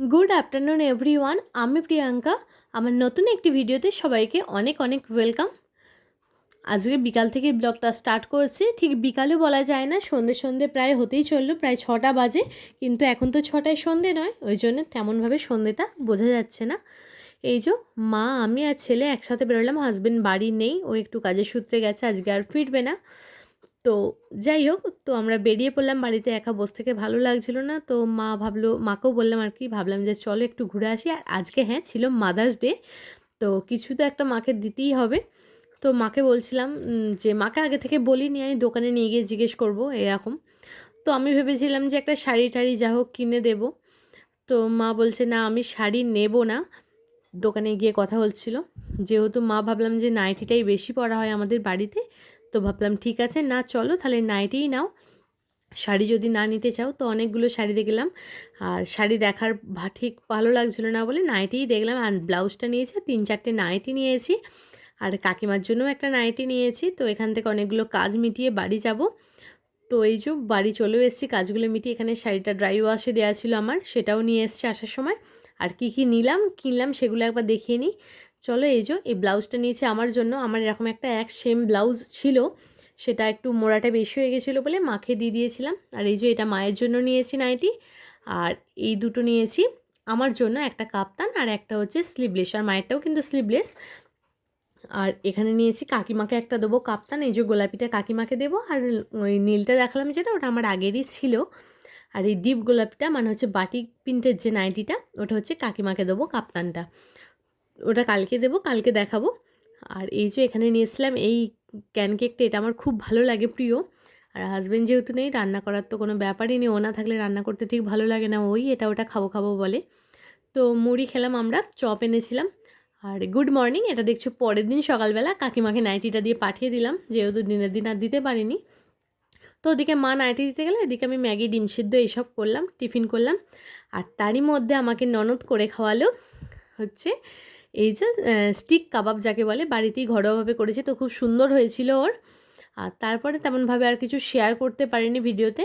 Good afternoon everyone আমি প্রিয়াঙ্কা। আমার নতুন একটি ভিডিওতে সবাইকে অনেক অনেক ওয়েলকাম আজকে বিকাল থেকে ব্লগটা স্টার্ট করছি। ঠিক বিকালেও বলা যায় না, সন্ধে সন্ধে প্রায় হতেই চলল, প্রায় ছটা বাজে। কিন্তু এখন তো ছটায় সন্ধে নয়, ওই জন্য তেমনভাবে সন্ধেটা বোঝা যাচ্ছে না। এই যে মা, আমি আর ছেলে একসাথে বেরোলাম হাজব্যান্ড বাড়ি নেই, ও একটু কাজের সূত্রে গেছে, আজকে আর ফিরবে না। তো যাই হোক, তো আমরা বেরিয়ে পড়লাম বাড়িতে, একা বসে থেকে ভালো লাগছিল না। তো মা ভাবলো, মাকেও বললাম আর কি, ভাবলাম যে চলো একটু ঘুরে আসি। আর আজকে হ্যাঁ ছিল মাদার্স ডে তো কিছু তো একটা মাকে দিতেই হবে। তো মাকে বলছিলাম যে মাকে আগে থেকে বলিনি, আমি দোকানে নিয়ে গিয়ে জিজ্ঞেস করব এরকম। তো আমি ভেবেছিলাম যে একটা শাড়ি টাড়ি যা হোক কিনে দেবো। তো মা বলছে, না, আমি শাড়ি নেব না। দোকানে গিয়ে কথা হচ্ছিল। যেহেতু মা ভাবলাম যে নাইটিটাই বেশি পরা হয় আমাদের বাড়িতে তো ভাবলাম, ঠিক আছে, না, চলো, তাহলে নাইটিই নাও। শাড়ি যদি না নিতে চাও, তো অনেকগুলো শাড়ি দেখলাম। আর শাড়ি দেখার ঠিক ভালো লাগছিল না বলে নাইটিই দেখলাম। আর ব্লাউজটা নিয়েছি তিন চারটে নাইটি নিয়েছি। আর কাকিমার জন্যও একটা নাইটি নিয়েছি। তো এখান থেকে অনেকগুলো কাজ মিটিয়ে বাড়ি যাব। তো এই যে বাড়ি চলেও এসেছি, কাজগুলো মিটিয়ে এখানে শাড়িটা ড্রাই ওয়াশে দেওয়া ছিল আমার, সেটাও নিয়ে এসেছি আসার সময়। আর কি কি নিলাম, কিনলাম সেগুলো একবার দেখিয়ে নিই। চলো এই যে, এই ব্লাউজটা নিয়েছে আমার জন্য। আমার এরকম একটা এক সেম ব্লাউজ ছিল, সেটা একটু মোড়াটা বেশি হয়ে গেছিল বলে মাকে দিয়ে দিয়েছিলাম। আর এই যে এটা মায়ের জন্য নিয়েছি নাইটি। আর এই দুটো নিয়েছি আমার জন্য, একটা কাপ্তান আর একটা হচ্ছে স্লিভলেস আর মায়েরটাও কিন্তু স্লিভলেস আর এখানে নিয়েছি কাকিমাকে একটা দেবো কাপ্তান, এই যে গোলাপিটা কাকিমাকে দেবো। আর ওই নীলটা দেখালাম যেটা, ওটা আমার আগেরই ছিল। আর এই ডিপ গোলাপিটা মানে হচ্ছে বাটিক প্রিন্টের যে নাইটিটা, ওটা হচ্ছে কাকিমাকে দেবো কাপ্তানটা। ওটা কালকে দেবো, কালকে দেখাবো। আর এই যে এখানে নিয়েছিলাম এই ক্যান কেকটা এটা আমার খুব ভালো লাগে প্রিয়। আর হাজব্যান্ড যেহেতু নেই, রান্না করার তো কোনো ব্যাপারই নেই, ও না থাকলে রান্না করতে ঠিক ভালো লাগে না, ওই এটা ওটা খাব খাব বলে। তো মুড়ি খেলাম আমরা, চপ এনেছিলাম। আর গুড মর্নিং এটা দেখছ পরের দিন সকালবেলা কাকিমাকে নাইটিটা দিয়ে পাঠিয়ে দিলাম, যেহেতু দিনের দিন আর দিতে পারিনি। তো ওদিকে মা নাইটি দিতে গেলে, এদিকে আমি ম্যাগি, ডিম সিদ্ধ এইসব করলাম, টিফিন করলাম। আর তারই মধ্যে আমাকে ননদ করে খাওয়ালো, হচ্ছে এই যে স্টিক কাবাব যাকে বলে, বাড়িতেই ঘরোয়াভাবে করেছে, তো খুব সুন্দর হয়েছিল ওর। আর তারপরে তেমনভাবে আর কিছু শেয়ার করতে পারিনি ভিডিওতে।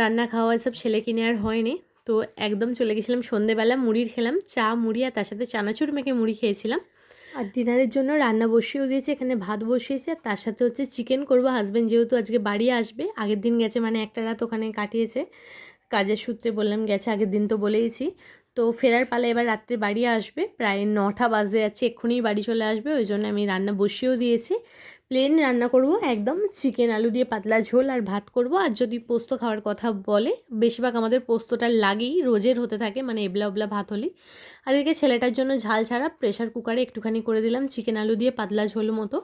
রান্না খাওয়া এসব ছেলে কিনে আর হয়নি। তো একদম চলে গেছিলাম সন্ধেবেলা, মুড়ির খেলাম, চা, মুড়ি আর তার সাথে চানাচুর মেখে মুড়ি খেয়েছিলাম। আর ডিনারের জন্য রান্না বসিয়েও দিয়েছে, এখানে ভাত বসিয়েছে, আর তার সাথে হচ্ছে চিকেন করব। হাজব্যান্ড যেহেতু আজকে বাড়ি আসবে, আগের দিন গেছে মানে একটা রাত ওখানে কাটিয়েছে। কাজের সূত্রে বললাম গেছে, আগের দিন তো বলেইছি। তো ফেরার পালে এবার রাত্রে বাড়ি আসবে। প্রায় নটা বাজতে যাচ্ছে, এক্ষুনি বাড়ি চলে আসবে। ওই জন্য আমি রান্না বসিয়েও দিয়েছি। প্লেন রান্না করব, একদম চিকেন আলু দিয়ে পাতলা ঝোল আর ভাত করব। আর যদি পোস্ত খাওয়ার কথা বলে, বেশিরভাগ আমাদের পোস্তটা লাগেই, রোজের হতে থাকে মানে এবলা ওবলা ভাত হলেই। আর এদিকে ছেলেটার জন্য ঝাল ছাড়া প্রেশার কুকারে একটুখানি করে দিলাম চিকেন আলু দিয়ে পাতলা ঝোল মতো।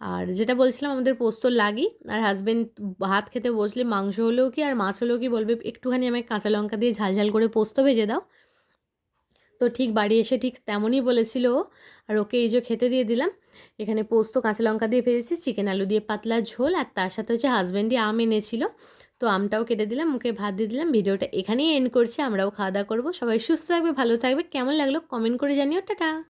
আর যেটা বলছিলাম, আমাদের পোস্ত লাগি, আর হাজব্যান্ড ভাত খেতে বসলে মাংস হলেও কি আর মাছ হলেও কি বলবে, একটুখানি আমায় কাঁচা লঙ্কা দিয়ে ঝাল ঝাল করে পোস্ত ভেজে দাও। তো ঠিক বাড়ি এসে ঠিক তেমনই বলেছিল আর ওকে এই যে খেতে দিয়ে দিলাম। এখানে পোস্ত, কাঁচা লঙ্কা দিয়ে ভেজেছি, চিকেন আলু দিয়ে পাতলা ঝোল, আর তার সাথে হচ্ছে হাজব্যান্ডই আম এনেছিল। তো আমটাও কেটে দিলাম মুখে ভাত দিয়ে দিলাম। ভিডিওটা এখানেই এন্ড করছি, আমরাও খাওয়া দাওয়া করব। সবাই সুস্থ থাকবে, ভালো থাকবে। কেমন লাগল কমেন্ট করে জানিও। টাটা!